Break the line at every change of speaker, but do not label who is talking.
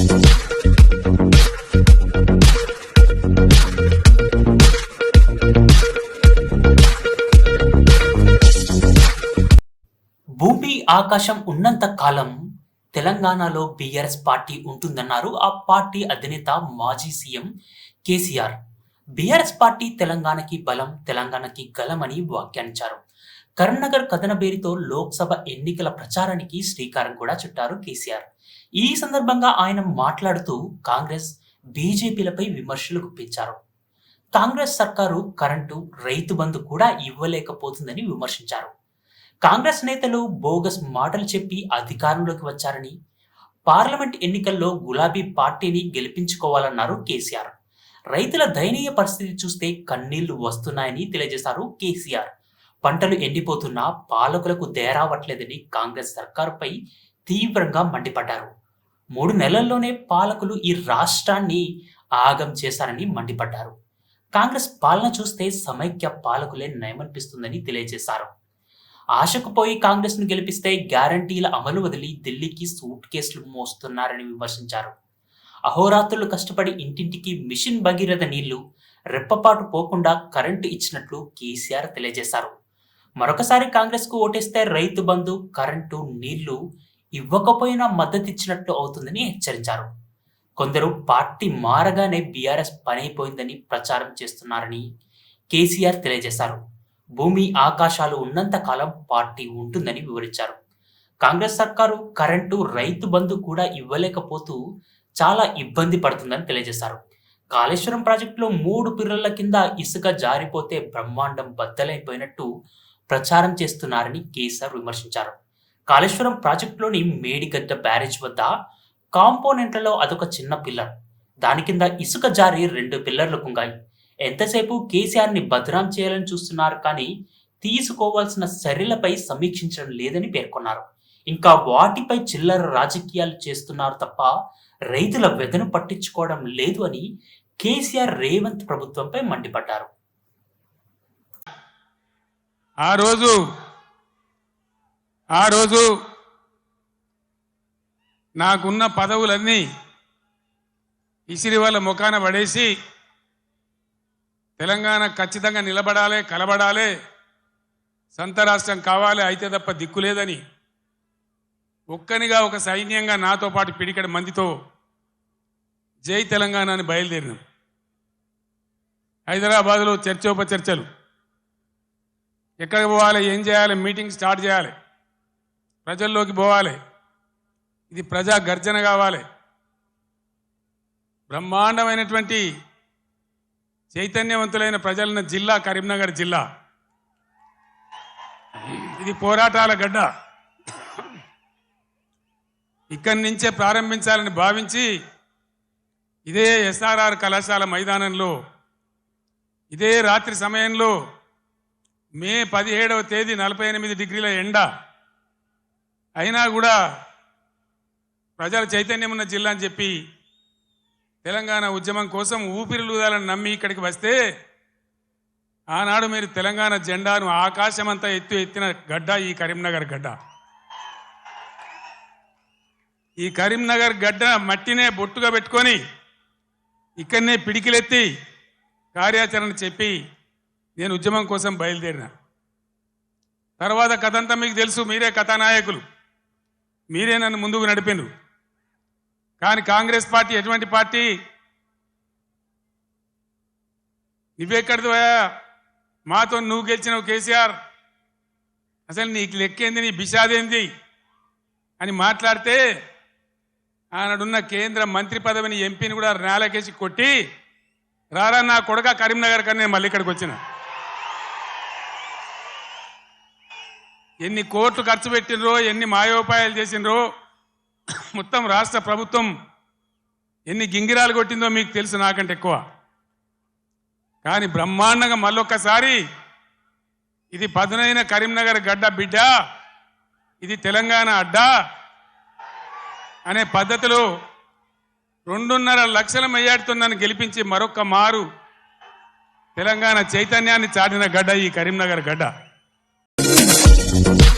భూమి ఆకాశం ఉన్నంత కాలం తెలంగాణలో బీఆర్ఎస్ పార్టీ ఉంటుందన్నారు ఆ పార్టీ అధినేత మాజీ సీఎం కేసీఆర్. బీఆర్ఎస్ పార్టీ తెలంగాణకి బలం తెలంగాణకి గలమని వ్యాఖ్యానించారు. కరీంనగర్ కథన పేరుతో లోక్సభ ఎన్నికల ప్రచారానికి శ్రీకారం కూడా చుట్టారు కేసీఆర్. ఈ సందర్భంగా ఆయన మాట్లాడుతూ కాంగ్రెస్ బీజేపీలపై విమర్శలు గుప్పించారు. కాంగ్రెస్ సర్కారు కరెంటు రైతు బంధు కూడా ఇవ్వలేకపోతుందని విమర్శించారు. కాంగ్రెస్ నేతలు బోగస్ మాటలు చెప్పి అధికారంలోకి వచ్చారని పార్లమెంట్ ఎన్నికల్లో గులాబీ పార్టీని గెలిపించుకోవాలన్నారు కేసీఆర్. రైతుల దయనీయ పరిస్థితి చూస్తే కన్నీళ్ళు వస్తున్నాయని తెలియజేశారు కేసీఆర్. పంటలు ఎండిపోతున్నా పాలకులకు దేరావట్లేదని కాంగ్రెస్ సర్కారుపై తీవ్రంగా మండిపడ్డారు. మూడు నెలల్లోనే పాలకులు ఈ రాష్ట్రాన్ని ఆగం చేశారని మండిపడ్డారు. కాంగ్రెస్ పాలన చూస్తే సమైక్య పాలకులే నయమనిపిస్తుందని తెలియజేశారు. ఆశకు పోయి కాంగ్రెస్ను గెలిపిస్తే గ్యారంటీల అమలు వదిలి ఢిల్లీకి సూట్ కేసులు మోస్తున్నారని విమర్శించారు. అహోరాత్రులు కష్టపడి ఇంటింటికి మిషన్ భగీరథ నీళ్ళు రెప్పపాటు పోకుండా కరెంటు ఇచ్చినట్లు కేసీఆర్ తెలియజేశారు. మరొకసారి కాంగ్రెస్కు ఓటేస్తే రైతు బంధు కరెంటు నీళ్ళు ఇవ్వకపోయినా మద్దతు ఇచ్చినట్లు అవుతుందని హెచ్చరించారు. కొందరు పార్టీ మారగానే బీఆర్ఎస్ పనైపోయిందని ప్రచారం చేస్తున్నారని కేసీఆర్ తెలియజేశారు. భూమి ఆకాశాలు ఉన్నంత కాలం పార్టీ ఉంటుందని వివరించారు. కాంగ్రెస్ సర్కారు కరెంటు రైతు బంధు కూడా ఇవ్వలేకపోతూ చాలా ఇబ్బంది పడుతుందని తెలియజేశారు. కాళేశ్వరం ప్రాజెక్టులో మూడు పిల్లల కింద ఇసుక జారిపోతే బ్రహ్మాండం బద్దలైపోయినట్టు ప్రచారం చేస్తున్నారని కేసీఆర్ విమర్శించారు. కాళేశ్వరం ప్రాజెక్టులోని మేడిగడ్డ బ్యారేజ్ వద్ద కాంపోనెంట్లలో అదొక చిన్న పిల్లర్. దాని కింద ఇసుక జారి రెండు పిల్లర్లు కుంగాయి. ఎంతసేపు కేసీఆర్ని బదనాం చేయాలని చూస్తున్నారు కానీ తీసుకోవాల్సిన చర్యలపై సమీక్షించడం లేదని పేర్కొన్నారు. ఇంకా వాటిపై చిల్లర రాజకీయాలు చేస్తున్నారు తప్ప రైతుల వెదను పట్టించుకోవడం లేదు అని కేసీఆర్ రేవంత్ ప్రభుత్వంపై మండిపడ్డారు.
ఆ రోజు ఆ రోజు నాకున్న పదవులన్నీ ఇసిరి వాళ్ళ ముఖాన పడేసి తెలంగాణ ఖచ్చితంగా నిలబడాలి కలబడాలి సంత రాష్ట్రం కావాలి అయితే తప్ప దిక్కు లేదని ఒక్కనిగా ఒక సైన్యంగా నాతో పాటు పిడికడ మందితో జై తెలంగాణ అని బయలుదేరినాం. హైదరాబాద్లో చర్చోపచర్చలు. ఎక్కడికి పోవాలి ఏం చేయాలి మీటింగ్ స్టార్ట్ చేయాలి ప్రజల్లోకి పోవాలి. ఇది ప్రజా గర్జన కావాలి. బ్రహ్మాండమైనటువంటి చైతన్యవంతులైన ప్రజలున్న జిల్లా కరీంనగర్ జిల్లా. ఇది పోరాటాల గడ్డ. ఇక్కడి నుంచే ప్రారంభించాలని భావించి ఇదే ఎస్ఆర్ఆర్ కళాశాల మైదానంలో ఇదే రాత్రి సమయంలో మే పదిహేడవ తేదీ నలభై ఎనిమిది డిగ్రీల ఎండ. అయినా కూడా ప్రజల చైతన్యం ఉన్న జిల్లా అని చెప్పి తెలంగాణ ఉద్యమం కోసం ఊపిరిలూదాలని నమ్మి ఇక్కడికి వస్తే ఆనాడు మీరు తెలంగాణ జెండాను ఆకాశమంతా ఎత్తు ఎత్తిన గడ్డ ఈ కరీంనగర్ గడ్డ. ఈ కరీంనగర్ గడ్డ మట్టినే బొట్టుగా పెట్టుకొని ఇక్కడనే పిడికిలెత్తి కార్యాచరణ చెప్పి నేను ఉద్యమం కోసం బయలుదేరిన. తర్వాత కథంతా మీకు తెలుసు మీరే కథానాయకులు. మీరే నన్ను ముందుకు నడిపిండ్రు కానీ కాంగ్రెస్ పార్టీ ఎటువంటి పార్టీ? నువ్వెక్కడిది మాతో నువ్వు గెలిచినావు కేసీఆర్. అసలు నీకు లెక్కేంది నీ బిషాదేంది అని మాట్లాడితే ఆనాడున్న కేంద్ర మంత్రి పదవిని ఎంపీని కూడా నేలకేసి కొట్టి రారా నా కొడక కరీంనగర్ కన్నా నేను మళ్ళీ ఇక్కడికి వచ్చిన. ఎన్ని కోట్లు ఖర్చు పెట్టినరో ఎన్ని మాయోపాయాలు చేసినరో మొత్తం రాష్ట్ర ప్రభుత్వం ఎన్ని గింగిరాలు కొట్టిందో మీకు తెలుసు నాకంటే ఎక్కువ. కానీ బ్రహ్మాండంగా మళ్ళొక్కసారి ఇది పదునైన కరీంనగర్ గడ్డ బిడ్డ ఇది తెలంగాణ అడ్డా అనే పద్ధతిలో రెండున్నర లక్షల మెయ్యాడుతో నన్ను గెలిపించి మరొక్క మారు తెలంగాణ చైతన్యాన్ని చాటిన గడ్డ ఈ కరీంనగర్ గడ్డ. Thank you.